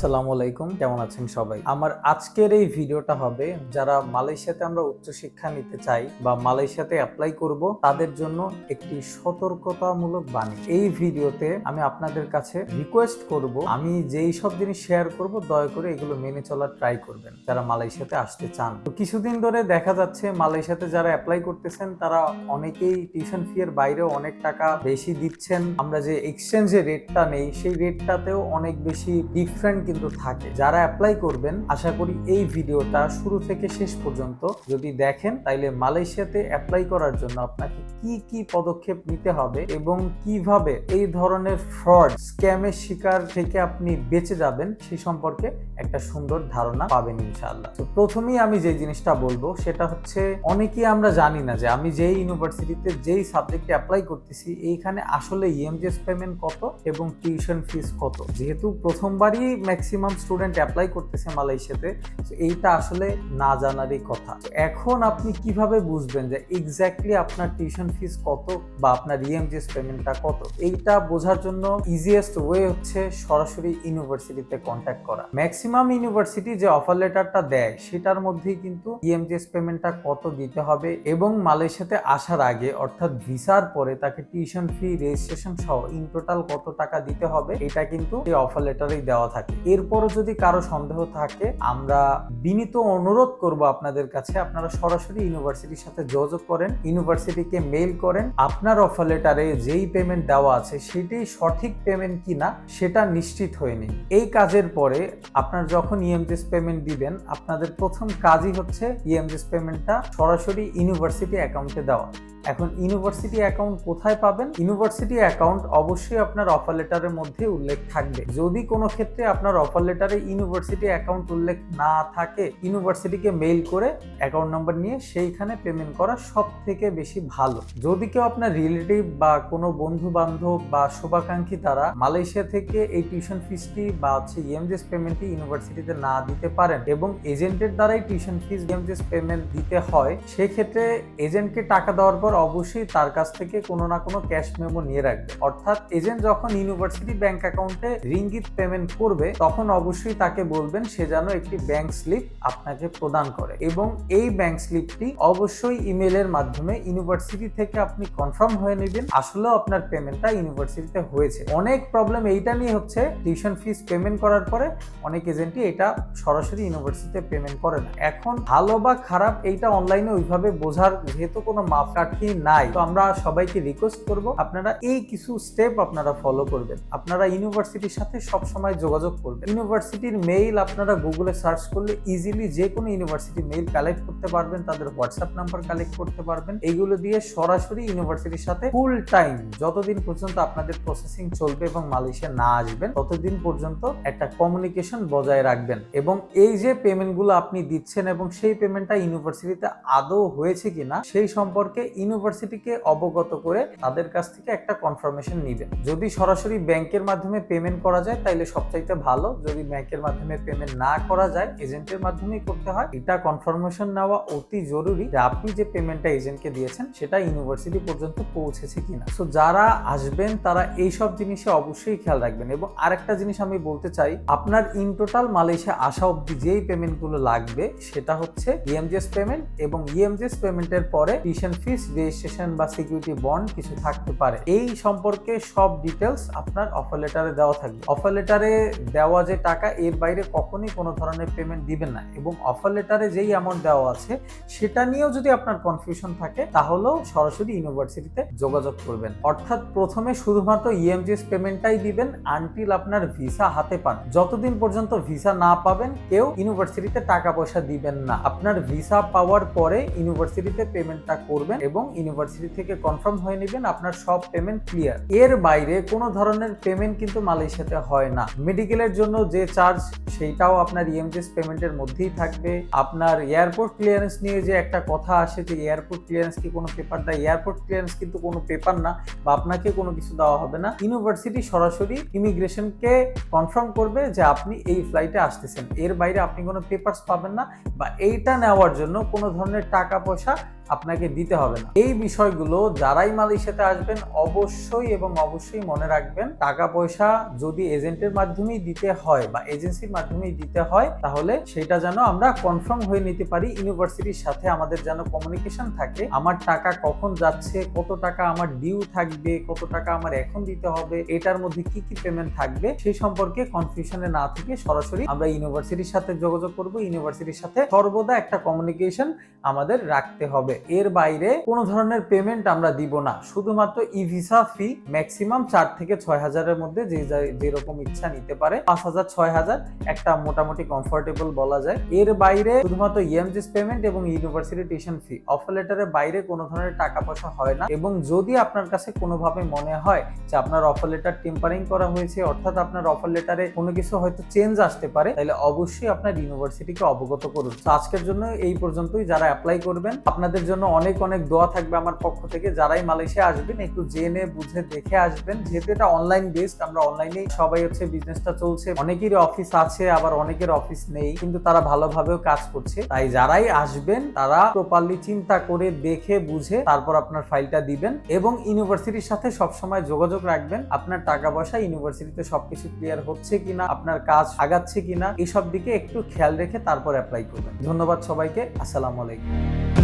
আসসালামু আলাইকুম, কেমন আছেন সবাই? আমার আজকের এই ভিডিওটা হবে যারা মালয়েশিয়াতে আমরা উচ্চশিক্ষা নিতে চাই বা মালয়েশিয়াতে অ্যাপ্লাই করব, তাদের জন্য একটি সতর্কতামূলক বাণী। এই ভিডিওতে আমি আপনাদের কাছে রিকোয়েস্ট করব, আমি যেই সব জিনিস শেয়ার করব, দয়া করে এগুলো মেনে চলার ট্রাই করবেন, যারা মালয়েশিয়াতে আসতে চান। তো কিছুদিন ধরে দেখা যাচ্ছে মালয়েশিয়াতে যারা অ্যাপ্লাই করতেছেন, তারা অনেকেই টিউশন ফি এর বাইরেও অনেক টাকা বেশি দিচ্ছেন। আমরা যে এক্সচেঞ্জের রেটটা নেই, সেই রেটটাতেও অনেক বেশি ডিফারেন্ট কিন্তু থাকে। যারা অ্যাপ্লাই করবেন, আশা করি এই ভিডিওটা শুরু থেকে শেষ পর্যন্ত যদি দেখেন, তাইলে মালয়েশিয়াতে অ্যাপ্লাই করার জন্য আপনাকে কি কি পদক্ষেপ নিতে হবে এবং কীভাবে এই ধরনের ফ্রড স্ক্যামের শিকার থেকে আপনি বেঁচে যাবেন সেই সম্পর্কে একটা সুন্দর ধারণা পাবেন ইনশাআল্লাহ। তো প্রথমেই আমি যে জিনিসটা বলব, সেটা হচ্ছে অনেকেই আমরা জানি না যে আমি যেই ইউনিভার্সিটিতে যেই সাবজেক্টে অ্যাপ্লাই করতেছি, এইখানে আসলে ইএমজিএস পেমেন্ট কত এবং টিউশন ফিস কত। যেহেতু প্রথমবারই ম্যাক্সিমাম স্টুডেন্ট অ্যাপ্লাই করতেছে মালয়েশিয়াতে তো এইটা আসলে না জানারই কথা। এখন আপনি কীভাবে বুঝবেন যে এক্স্যাক্টলি আপনার টিউশন ফিস কত বা আপনার ইএমজিএস পেমেন্টটা কত? এইটা বোঝার জন্য ইজিয়েস্ট ওয়ে হচ্ছে সরাসরি ইউনিভার্সিটিতে কন্ট্যাক্ট করা। ম্যাক্সিমাম ইউনিভার্সিটি যে অফার লেটারটা দেয়, সেটার মধ্যেই কিন্তু ইএমজিএস পেমেন্টটা কত দিতে হবে এবং মালয়েশিয়াতে আসার আগে, অর্থাৎ ভিসার পরে তাকে টিউশন ফি রেজিস্ট্রেশন সহ ইন টোটাল কত টাকা দিতে হবে, এটা কিন্তু এই অফার লেটারেই দেওয়া থাকে। এরপরও যদি কারও সন্দেহ থাকে, আমরা বিনীত অনুরোধ করব আপনাদের কাছে। আপনারা সরাসরি ইউনিভার্সিটির সাথে যোগাযোগ করেন, ইউনিভার্সিটিকে মেইল করেন। আপনার অফার লেটারে যেই পেমেন্ট দেওয়া আছে সেটাই সঠিক পেমেন্ট কিনা, সেটা নিশ্চিত হয়ে নিন এই কাজের পরে আপনার যখন ইএমজিএস পেমেন্ট দিবেন, আপনাদের প্রথম কাজই হচ্ছে ইএমজিএস পেমেন্টটা সরাসরি ইউনিভার্সিটি অ্যাকাউন্টে দেওয়া। এখন ইউনিভার্সিটি অ্যাকাউন্ট কোথায় পাবেন? ইউনিভার্সিটি অ্যাকাউন্ট অবশ্যই আপনার অফার লেটারের মধ্যে উল্লেখ থাকবে। যদি কোনো ক্ষেত্রে আপনার অফার লেটারে ইউনিভার্সিটি অ্যাকাউন্ট উল্লেখ না থাকে ইউনিভার্সিটিকে মেইল করে অ্যাকাউন্ট নাম্বার নিয়ে সেইখানে পেমেন্ট করা সব থেকে বেশি ভালো। যদি কেউ আপনার রিলেটিভ বা কোনো বন্ধু বান্ধব বা শুভাকাঙ্ক্ষী তারা মালয়েশিয়া থেকে এই টিউশন ফিসটি বা হচ্ছে ইএমজিএস পেমেন্টটি ইউনিভার্সিটিতে না দিতে পারেন এবং এজেন্টের দ্বারাই টিউশন ফিস ইএমজিএস পেমেন্ট দিতে হয়, সেক্ষেত্রে এজেন্টকে টাকা দেওয়ার পর অবশ্যই তার কাছ থেকে কোনো না কোনো ক্যাশ মেমো নিয়ে রাখবে। অর্থাৎ এজেন্ট যখন ইউনিভার্সিটি ব্যাংক অ্যাকাউন্টে রিঙ্গিত পেমেন্ট করবে, তখন অবশ্যই তাকে বলবেন সে যেন একটি ব্যাংক স্লিপ আপনাকে প্রদান করে এবং এই ব্যাংক স্লিপটি অবশ্যই ইমেলের মাধ্যমে ইউনিভার্সিটি থেকে আপনি কনফার্ম হয়ে নেবেন। আসলেও আপনার পেমেন্টটা ইউনিভার্সিটিতে হয়েছে। অনেক প্রবলেম এইটা নিয়ে হচ্ছে, টিউশন ফিস পেমেন্ট করার পরে অনেক এজেন্টই এটা সরাসরি ইউনিভার্সিটিতে পেমেন্ট করে না। এখন ভালো বা খারাপ এইটা অনলাইনে ওইভাবে বোঝার যেহেতু কোনো মাপকাঠি নাই? তো আমরা সবাইকে রিকোয়েস্ট করব, আপনারা এই কিছু স্টেপ আপনারা ফলো করবেন। আপনারা ইউনিভার্সিটির সাথে সব সময় যোগাযোগ করবেন। ইউনিভার্সিটির মেইল আপনারা গুগলে সার্চ করলে ইজিলি যে কোনো ইউনিভার্সিটি মেইল কালেক্ট করতে পারবেন, তাদের হোয়াটসঅ্যাপ নাম্বার কালেক্ট করতে পারবেন। এইগুলো দিয়ে সরাসরি ইউনিভার্সিটির সাথে ফুল টাইম যতদিন পর্যন্ত আপনাদের প্রসেসিং চলবে এবং মালয়েশিয়া না আসবেন, ততদিন পর্যন্ত একটা কমিউনিকেশন বজায় রাখবেন। এবং এই যে পেমেন্টগুলো আপনি দিচ্ছেন এবং সেই পেমেন্টটা ইউনিভার্সিটিতে আদৌ হয়েছে কিনা, সেই সম্পর্কে ইউনিভার্সিটিকে অবগত করে তাদের কাছ থেকে একটা কনফার্মেশন নেবেন যদি সরাসরি ব্যাংকের মাধ্যমে পেমেন্ট করা যায় তাহলে সবচাইতে ভালো। যদি ব্যাংকের মাধ্যমে পেমেন্ট না করা যায় এজেন্টের মাধ্যমেই করতে হয়। এটা কনফার্মেশন নেওয়া অতি জরুরি যে আপনি যে পেমেন্টটা এজেন্টকে দিয়েছেন, সেটা ইউনিভার্সিটি পর্যন্ত পৌঁছেছে কিনা। সো যারা আসবেন, তারা এই সব জিনিসে অবশ্যই খেয়াল রাখবেন। এবং আরেকটা জিনিস আমি বলতে চাই, আপনার ইন টোটাল মালয়েশিয়া আসা অব্দি যেই পেমেন্টগুলো লাগবে, সেটা হচ্ছে ইএমজিএস পেমেন্ট এবং ইএমজিএস পেমেন্টের পরে টিউশন ফিস রেজিস্ট্রেশন বা সিকিউরিটি বন্ড কিছু থাকতে পারে। এই সম্পর্কে সব ডিটেলস আপনার অফার লেটারে দেওয়া থাকবে। অফার লেটারে দেওয়া যে টাকা, এর বাইরে কখনই কোনো ধরনের পেমেন্ট দিবেন না এবং অফার লেটারে যেই অ্যামাউন্ট দেওয়া আছে, সেটা নিয়েও যদি আপনার কনফিউশন থাকে, তাহলেও সরাসরি ইউনিভার্সিটিতে যোগাযোগ করবেন। অর্থাৎ প্রথমে শুধুমাত্র ইএমজিএস পেমেন্টটাই দিবেন আনটিল আপনার ভিসা হাতে পান। যতদিন পর্যন্ত ভিসা না পাবেন, কেউ ইউনিভার্সিটিতে টাকা পয়সা দিবেন না। আপনার ভিসা পাওয়ার পরে ইউনিভার্সিটিতে পেমেন্টটা করবেন এবং ইউনিভার্সিটি থেকে কনফার্ম হয়ে নেবেন আপনার সব পেমেন্ট ক্লিয়ার এর বাইরে কোনো ধরনের পেমেন্ট কিন্তু মালয়েশিয়াতে হয় না। মেডিকেলের জন্য যে চার্জ সেইটাও আপনার ইএমজিএস পেমেন্টের মধ্যেই থাকবে। আপনার এয়ারপোর্ট ক্লিয়ারেন্স নিয়ে যে একটা কথা আসে যে এয়ারপোর্ট ক্লিয়ারেন্স কি কোনো পেপার দেয় এয়ারপোর্ট ক্লিয়ারেন্স কিন্তু কোনো পেপার না বা আপনাকে কোনো কিছু দেওয়া হবে না। ইউনিভার্সিটি সরাসরি ইমিগ্রেশনকে কনফার্ম করবে যে আপনি এই ফ্লাইটে আসতেছেন। এর বাইরে আপনি কোনো পেপারস পাবেন না বা এইটা নেওয়ার জন্য কোনো ধরনের টাকা পয়সা আপনাকে দিতে হবে না। এই বিষয়গুলো যারাই মালয়েশিয়াতে আসবেন, অবশ্যই এবং অবশ্যই মনে রাখবেন টাকা পয়সা যদি এজেন্টের মাধ্যমেই দিতে হয় বা এজেন্সির মাধ্যমেই দিতে হয়, তাহলে সেটা যেন আমরা কনফার্ম হয়ে নিতে পারি, ইউনিভার্সিটির সাথে আমাদের যেন কমিউনিকেশন থাকে, আমার টাকা কখন যাচ্ছে, কত টাকা আমার ডিউ থাকবে, কত টাকা আমার এখন দিতে হবে, এটার মধ্যে কি কি পেমেন্ট থাকবে, সেই সম্পর্কে কনফিউশনে না থেকে সরাসরি আমরা ইউনিভার্সিটির সাথে যোগাযোগ করব, ইউনিভার্সিটির সাথে সর্বদা একটা কমিউনিকেশন আমাদের রাখতে হবে। এর বাইরে কোনো ধরনের পেমেন্ট আমরা দিব না। শুধুমাত্র ই ভিসা ফি ম্যাক্সিমাম চার থেকে ছয় হাজারের মধ্যে যে যেরকম ইচ্ছা নিতে পারে, পাঁচ হাজার, ছয় হাজার, একটা মোটামুটি কমফোর্টেবল বলা যায়। এর বাইরে শুধুমাত্র ইএমজিস পেমেন্ট এবং ইউনিভার্সিটি টিউশন ফি অফার লেটারের বাইরে কোনো ধরনের টাকা পয়সা হয় না এবং যদি আপনার কাছে কোনোভাবে মনে হয় যে আপনার অফার লেটার টেম্পারিং করা হয়েছে, অর্থাৎ আপনার অফার লেটারে কোনো কিছু হয়তো চেঞ্জ আসতে পারে, তাহলে অবশ্যই আপনার ইউনিভার্সিটিকে অবগত করুন। আজকের জন্য এই পর্যন্তই। যারা অ্যাপ্লাই করবেন আপনাদের জন্য অনেক অনেক দোয়া থাকবে আমার পক্ষ থেকে। যারাই মালয়েশিয়া আসবেন, একটু জেনে, বুঝে, দেখে আসবেন। যেহেতু এটা অনলাইন বেসড আমরা অনলাইনেই সবাই হচ্ছে বিজনেসটা চলছে। অনেকেরই অফিস আছে, আবার অনেকের অফিস নেই, কিন্তু তারা ভালোভাবেও কাজ করছে। তাই যারাই আসবেন, তারা প্রপারলি চিন্তা করে, দেখে, বুঝে, তারপর আপনার ফাইলটা দিবেন এবং ইউনিভার্সিটির সাথে সবসময় যোগাযোগ রাখবেন, আপনার টাকা পয়সা ইউনিভার্সিটিতে সবকিছু ক্লিয়ার হচ্ছে কিনা, আপনার কাজ আগাচ্ছে কিনা, এসব দিকে একটু খেয়াল রেখে তারপর অ্যাপ্লাই করবেন। ধন্যবাদ সবাইকে, আসসালামু আলাইকুম।